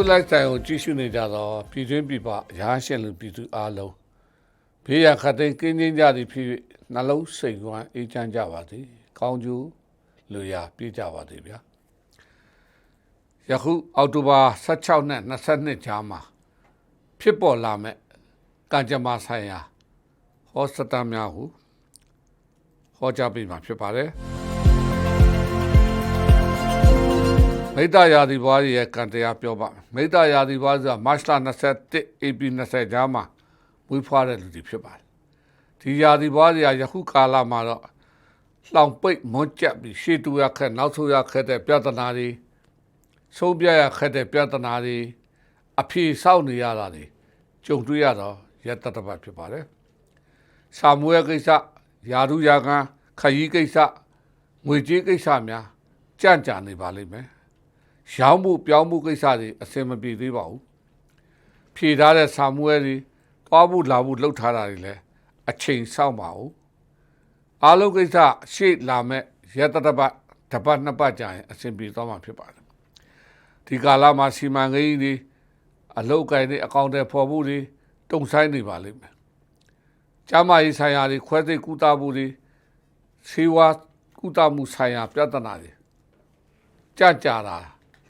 တို့လိုက်ဆိုင်ကိုကြည့်ရှုနေကြတော့ပြည်တွင်းပြည်ပရာရှင်လူပြည်သူအားလုံးဘေးရန်ခတ်သိမ်းကင်းကျင်းကြသည်ဖြစ်၍နှလုံးစိတ်ဝမ်းအေးချမ်းကြပါသည်ကောင်းကျိုးလူရာပြည့်ကြပါသည်ဗျာယခုအောက်တိုဘာ16နဲ့22ကြားမှာဖြစ်ပေါ်လာမဲ့ကံကြမ္မာဆိုင်ရာဟောစတာများဟုဟောကြားပေးမှာဖြစ်ပါတယ် မိတ္တရာသီဘွားရဲ့ကံတရားပြောပါမယ်မိတ္တရာသီဘွားဆိုတာမတ်လ21 AP 20ကြားမှာမွေးဖွားတဲ့လူတွေဖြစ်ပါတယ်ဒီရာသီဘွားတွေကယခုကာလမှာတော့လောင်ပိတ်မွန်းကျက်ပြီးရှေ့တူရခက်နောက်ဆိုရခက်တဲ့ပြဿနာတွေဆုံးပြရခက်တဲ့ပြဿနာတွေအဖြေဆောက်နေရတာတွေကြုံတွေ့ရတော့ရတ္တတပတ်ဖြစ်ပါတယ်ဆာမွေးကိစ္စယာရုယာကန်ခရီးကိစ္စငွေကြေးကိစ္စများကြံ့ကြာနေပါလိမ့်မယ် ရောင်းမှုပြောင်းမှုကိစ္စတွေအဆင်မပြေသေးပါဘူးဖြေထားတဲ့ဆာမွဲတွေတွားမှုလာမှုလှုပ်ထားတာတွေလည်းအချိန်ဆောက်ပါဘူးအားလုံးကိစ္စရှေ့လာမဲ့ရက်တတပတ်တပတ်နှစ်ပတ်ကြာရင်အဆင်ပြေသွားမှာဖြစ်ပါတယ်ဒီကာလမှာစီမံကိန်းတွေအလုပ်ကိုင်တွေအကောင့်တွေဖော်မှုတွေတုံဆိုင်နေပါလိမ့်မယ်ကျမ်းမာရေးဆိုင်ရာတွေခွဲစိတ်ကုသမှုတွေဆေးဝါးကုသမှုဆိုင်ရာပြဿနာတွေကြကြတာ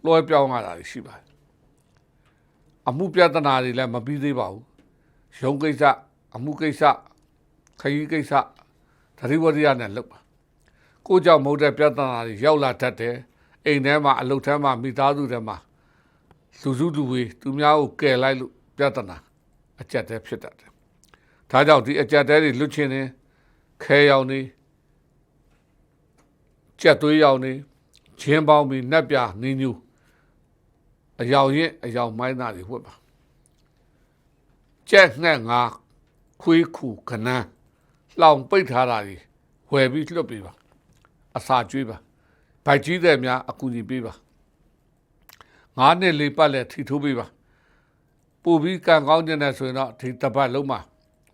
လွှဲပြောင်းရတာတွေရှိပါတယ်အမှုပြဿနာတွေလည်းမပြီးသေးပါဘူးရုံးကိစ္စအမှုကိစ္စခရီးကိစ္စသတိဝရိယနဲ့လုပ်ပါကိုကြောင့်မဟုတ်တဲ့ပြဿနာတွေရောက်လာတတ်တယ်အိမ်ထဲမှာအလုပ်ထဲမှာမိသားစုထဲမှာလူစုလူဝေးသူများကိုကယ်လိုက်လို့ပြဿနာအကြက်တဲဖြစ်တတ်တယ်ဒါကြောင့်ဒီအကြက်တဲတွေလွတ်ချင်းနေခဲရောင်နေကြက်သွေးရောင်နေချင်းပေါင်းပြီးနက်ပြနင်းညူ အယောင်ရင်အယောင်မိုင်းသားတွေဝတ်ပါကြက်ငှက်ငါခွေးခုခနန်းလောင်ပိတ်ထားတာတွေဝယ်ပြီးလွတ်ပေးပါအစာကျွေးပါဗိုက်ကြီးတဲ့များအကူအညီပေးပါငါးနှစ်လေးပတ်လက်ထီထိုးပေးပါပူပြီးကံကောင်းတဲ့နဲ့ဆိုရင်တော့ဒီတပတ်လုံးမှာ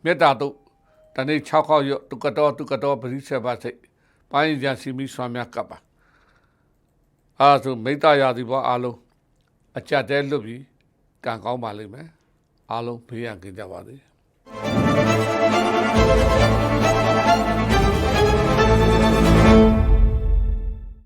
မေတ္တာတို့တနေ့6ခေါက်ရတုကတော်တုကတော်ပရိစ္ဆေပါစိတ်ပိုင်းရစီမီဆွမ်းများကပ်ပါအားဆိုမိတ္တရာသီဘောအားလုံး အကြက်တဲလွတ်ပြီးကံကောင်းပါလိမ့်မယ်အားလုံးဘေးရန်ကင်းကြပါစေ